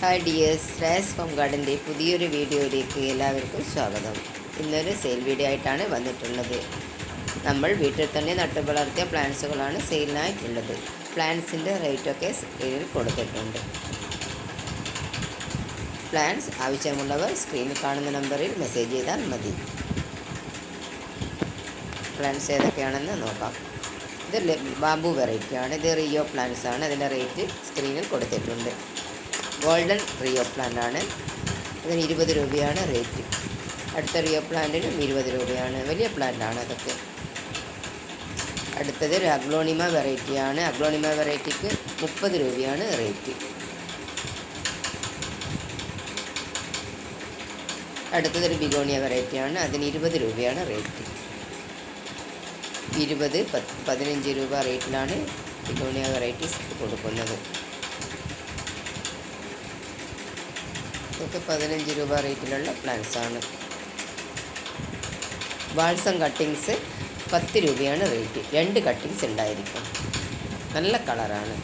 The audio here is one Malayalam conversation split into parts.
ഹായ് ഡിയേഴ്സ് രാസ് ഹോം ഗാർഡന്റെ പുതിയൊരു വീഡിയോയിലേക്ക് എല്ലാവർക്കും സ്വാഗതം. ഇന്നൊരു സെയിൽ വീഡിയോ ആയിട്ടാണ് വന്നിട്ടുള്ളത്. നമ്മൾ വീട്ടിൽ തന്നെ നട്ടു വളർത്തിയ പ്ലാന്റ്സുകളാണ് സെയിലിനായിട്ടുള്ളത് പ്ലാന്റ്സിന്റെ റേറ്റൊക്കെ സ്ക്രീനിൽ കൊടുത്തിട്ടുണ്ട്. പ്ലാന്റ്സ് ആവശ്യമുള്ളവർ സ്ക്രീനിൽ കാണുന്ന നമ്പറിൽ മെസ്സേജ് ചെയ്താൽ മതി. പ്ലാന്റ്സ് ഏതൊക്കെയാണെന്ന് നോക്കാം. ഇത് ബാബു വെറൈറ്റിയാണ് ഇത് റിയോ പ്ലാന്റ്സ് ആണ്. അതിന്റെ റേറ്റ് സ്ക്രീനിൽ കൊടുത്തിട്ടുണ്ട്. ഗോൾഡൻ റിയോ പ്ലാന്റ് ആണ്. അതിന് ഇരുപത് രൂപയാണ് റേറ്റ് അടുത്ത റിയോ പ്ലാന്റിനും ഇരുപത് രൂപയാണ്. വലിയ പ്ലാന്റ് ആണ് അതൊക്കെ. അടുത്തത് ഒരു അഗ്ലോണിമ വെറൈറ്റിയാണ് അഗ്ലോണിമ വെറൈറ്റിക്ക് മുപ്പത് രൂപയാണ് റേറ്റ് അടുത്തത് ഒരു ബിഗോണിയ വെറൈറ്റിയാണ് അതിന് ഇരുപത് രൂപയാണ് റേറ്റ് ഇരുപത് പതിനഞ്ച് രൂപ റേറ്റിലാണ് ബിഗോണിയ വെറൈറ്റീസ് കൊടുക്കുന്നത്. ഇതൊക്കെ പതിനഞ്ച് രൂപ റേറ്റിലുള്ള പ്ലാന്റ്സ് ആണ്. വാൾസം കട്ടിങ്സ് പത്ത് രൂപയാണ് റേറ്റ് രണ്ട് കട്ടിങ്സ് ഉണ്ടായിരിക്കും. നല്ല കളറാണ്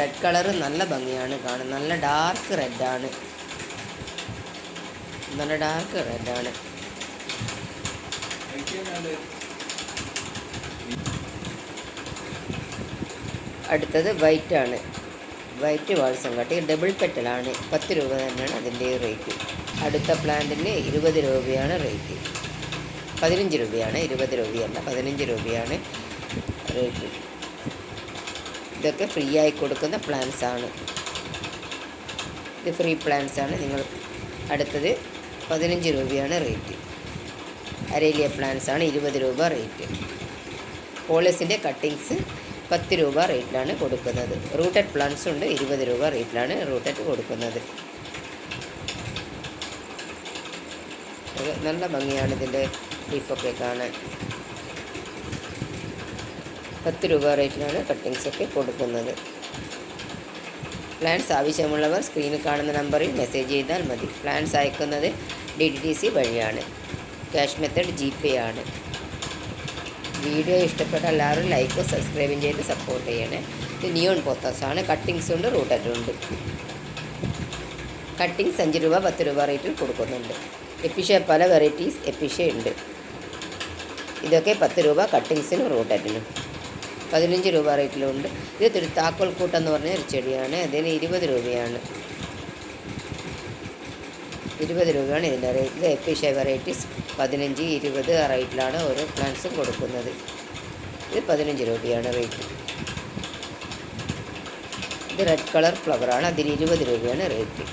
റെഡ് കളറ് നല്ല ഭംഗിയാണ് കാണുന്നത് നല്ല ഡാർക്ക് റെഡാണ് നല്ല ഡാർക്ക് റെഡാണ് അടുത്തത് വൈറ്റ് ആണ്. വൈറ്റ് വാൾസം കട്ടി ഡബിൾ പെറ്റലാണ് പത്ത് രൂപ തന്നെയാണ് അതിന്റെ റേറ്റ് അടുത്ത പ്ലാന്റിന് ഇരുപത് രൂപയാണ് റേറ്റ് പതിനഞ്ച് രൂപയാണ് ഇരുപത് രൂപയല്ല പതിനഞ്ച് രൂപയാണ് റേറ്റ് ഇതൊക്കെ ഫ്രീ ആയി കൊടുക്കുന്ന പ്ലാന്റ്സ് ആണ്. ഇത് ഫ്രീ പ്ലാന്റ്സ് ആണ്. നിങ്ങൾ അടുത്തത് പതിനഞ്ച് രൂപയാണ് റേറ്റ് അരേലിയ പ്ലാന്റ്സ് ആണ് ഇരുപത് രൂപ റേറ്റ് പോളിസിന്റെ കട്ടിങ്സ് പത്ത് രൂപ റേറ്റിലാണ് കൊടുക്കുന്നത്. റൂട്ടഡ് പ്ലാന്റ്സ് ഉണ്ട് ഇരുപത് രൂപ റേറ്റിലാണ് റൂട്ടഡ് കൊടുക്കുന്നത്. നല്ല ഭംഗിയാണ് ഇതിന്റെ ലീഫൊക്കെ കാണാൻ. പത്ത് രൂപ റേറ്റിലാണ് കട്ടിങ്സ് ഒക്കെ കൊടുക്കുന്നത്. പ്ലാൻസ് ആവശ്യമുള്ളവർ സ്ക്രീനിൽ കാണുന്ന നമ്പറിൽ മെസ്സേജ് ചെയ്താൽ മതി. പ്ലാൻസ് അയക്കുന്നത് ഡി ഡി ടി സി വഴിയാണ്. ക്യാഷ് മെത്തേഡ് ജി പേ ആണ്. വീഡിയോ ഇഷ്ടപ്പെട്ട എല്ലാവരും ലൈക്കും സബ്സ്ക്രൈബും ചെയ്ത് സപ്പോർട്ട് ചെയ്യണേ. ഇത് നിയോൺ പോത്താസാണ് കട്ടിങ്സ് ഉണ്ട് റൂട്ടറ്റും ഉണ്ട്. കട്ടിങ്സ് അഞ്ച് രൂപ പത്ത് രൂപ റേറ്റിൽ കൊടുക്കുന്നുണ്ട്. എപ്പിഷ പല വെറൈറ്റീസ് എപ്പിഷ ഉണ്ട്. ഇതൊക്കെ പത്ത് രൂപ കട്ടിങ്സിനും റൂട്ടറ്റിനും പതിനഞ്ച് രൂപ റേറ്റിലുണ്ട് ഇത് താക്കോൽ കൂട്ടെന്ന് പറഞ്ഞ ഒരു ചെടിയാണ്. അതിന് ഇരുപത് രൂപയാണ്. ഇരുപത് രൂപയാണ് ഇതിന്റെ റേറ്റ് ഇത് എപ്പിഷ വെറൈറ്റീസ് പതിനഞ്ച് ഇരുപത് റേറ്റിലാണ് ഓരോ പ്ലാന്റ്സും കൊടുക്കുന്നത്. ഇത് പതിനഞ്ച് രൂപയാണ് റേറ്റ് ഇത് റെഡ് കളർ ഫ്ലവറാണ് അതിന് ഇരുപത് രൂപയാണ് റേറ്റ്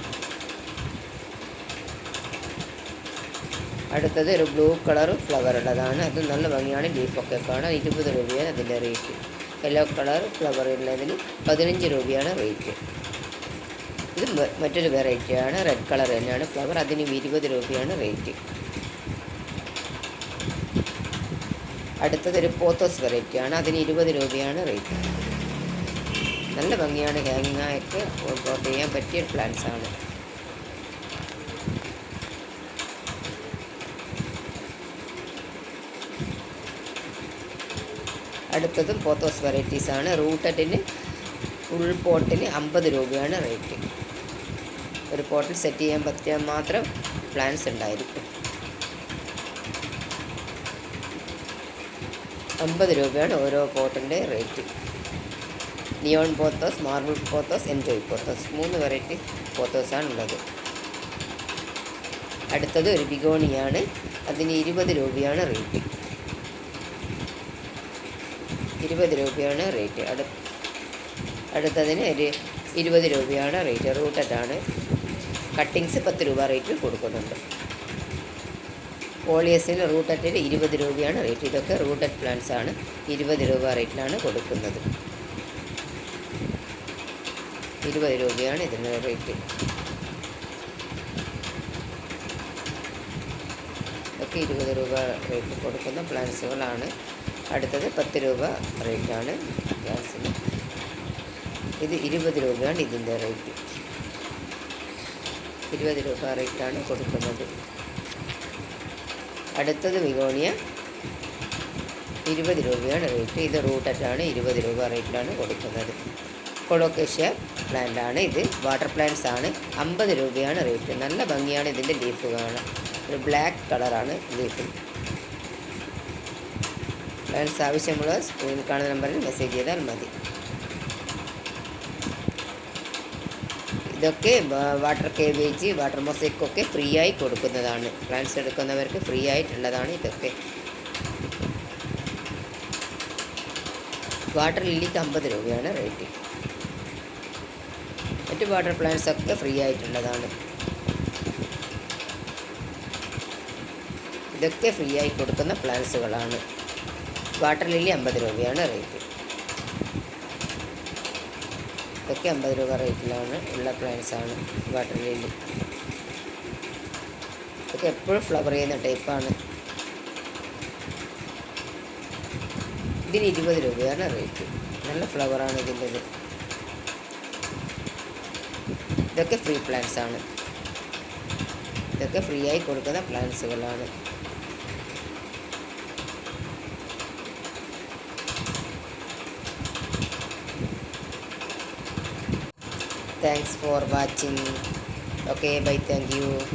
അടുത്തത് ഒരു ബ്ലൂ കളർ ഫ്ലവർ ഉള്ളതാണ്. അത് നല്ല ഭംഗിയാണ്. ലീഫൊക്കെ കാണാൻ ഇരുപത് രൂപയാണ് അതിന്റെ റേറ്റ് യെല്ലോ കളർ ഫ്ലവർ ഉള്ളതിന് പതിനഞ്ച് രൂപയാണ് റേറ്റ് ഇത് മറ്റൊരു വെറൈറ്റിയാണ്. റെഡ് കളർ തന്നെയാണ്. ഫ്ലവർ അതിന് ഇരുപത് രൂപയാണ് റേറ്റ് അടുത്തത് ഒരു പോത്തോസ് വെറൈറ്റിയാണ്. അതിന് ഇരുപത് രൂപയാണ് റേറ്റ് നല്ല ഭംഗിയാണ് ഹാങ്ങിങ് ഓർഡർ ചെയ്യാൻ പറ്റിയ പ്ലാന്റ്സ് ആണ്. അടുത്തതും പോത്തോസ് വെറൈറ്റീസ് ആണ്. റൂട്ടഡിന് ഫുൾ പോട്ടിന് അമ്പത് രൂപയാണ് റേറ്റ് ഒരു പോട്ടിൽ സെറ്റ് ചെയ്യാൻ പറ്റിയാൽ മാത്രം പ്ലാൻസ് ഉണ്ടായിരിക്കും. അമ്പത് രൂപയാണ് ഓരോ പോട്ടിന്റെ rate neon pothos marble pothos enjoy pothos മൂന്ന് വെറൈറ്റി പോത്തോസാണ് ഉള്ളത്. അടുത്തത് ഒരു ബിഗോണിയാണ്. അതിന് ഇരുപത് രൂപയാണ് റേറ്റ് ഇരുപത് രൂപയാണ് റേറ്റ് അടു അടുത്തതിന് ഒരു ഇരുപത് രൂപയാണ് റേറ്റ്. റൂട്ടഡാണ്. കട്ടിങ്സ് പത്ത് രൂപ റേറ്റിൽ കൊടുക്കുന്നുണ്ട്. പോളിയസിൽ റൂട്ടറ്റിൽ ഇരുപത് രൂപയാണ് റേറ്റ്. ഇതൊക്കെ റൂട്ടഡ് പ്ലാന്റ്സ് ആണ്. ഇരുപത് രൂപ റേറ്റിലാണ് കൊടുക്കുന്നത്. ഇരുപത് രൂപയാണ് ഇതിന് റേറ്റ്. ഇതൊക്കെ ഇരുപത് രൂപ റേറ്റ് കൊടുക്കുന്ന പ്ലാന്റ്സുകളാണ്. അടുത്തത് പത്ത് രൂപ റേറ്റാണ് ഗ്യാസിന്. ഇത് ഇരുപത് രൂപയാണ് ഇതിന്റെ റേറ്റ്. ഇരുപത് രൂപ റേറ്റാണ് കൊടുക്കുന്നത്. അടുത്തത് വിഗോണിയ ഇരുപത് രൂപയാണ് റേറ്റ്. ഇത് റൂട്ടറ്റാണ് ഇരുപത് രൂപ റേറ്റിലാണ് കൊടുക്കുന്നത്. കൊളോക്കേഷ്യ പ്ലാന്റാണ് ഇത്. വാട്ടർ പ്ലാന്റ്സ് ആണ്. അമ്പത് രൂപയാണ് റേറ്റ്. നല്ല ഭംഗിയാണ് ഇതിന്റെ ലീഫ് കാണാൻ. ഒരു ബ്ലാക്ക് കളറാണ് ലീഫ്. പ്ലാന്റ്സ് ആവശ്യമുള്ള സ്ക്രീനിൽ കാണുന്ന നമ്പറിൽ മെസ്സേജ് ചെയ്താൽ മതി. ഇതൊക്കെ വാട്ടർ കേബേജ് വാട്ടർ മൊസൈക്കൊക്കെ ഫ്രീ ആയി കൊടുക്കുന്നതാണ്. പ്ലാന്റ്സ് എടുക്കുന്നവർക്ക് ഫ്രീ ആയിട്ടുള്ളതാണ് ഇതൊക്കെ. വാട്ടർ ലില്ലിക്ക് അമ്പത് രൂപയാണ് റേറ്റ് മറ്റ് വാട്ടർ പ്ലാന്റ്സ് ഒക്കെ ഫ്രീ ആയിട്ടുള്ളതാണ്. ഇതൊക്കെ ഫ്രീ ആയി കൊടുക്കുന്ന പ്ലാന്റ്സുകളാണ് വാട്ടർ ലില്ലി അമ്പത് രൂപയാണ് റേറ്റ് ഇതൊക്കെ അമ്പത് രൂപ റേറ്റിലാണ്. ഉള്ള പ്ലാന്റ്സ് ആണ് വാട്ടർ ലില്ലി ഇതൊക്കെ എപ്പോഴും ഫ്ലവർ ചെയ്യുന്ന ടൈപ്പാണ് ഇതിന് ഇരുപത് രൂപയാണ് റേറ്റ് നല്ല ഫ്ലവറാണ് ഇതിന്റെത്. ഇതൊക്കെ ഫ്രീ പ്ലാന്റ്സ് ആണ്. ഇതൊക്കെ ഫ്രീ ആയി കൊടുക്കുന്ന പ്ലാന്റ്സുകളാണ് Thanks for watching. Okay, bye. Thank you.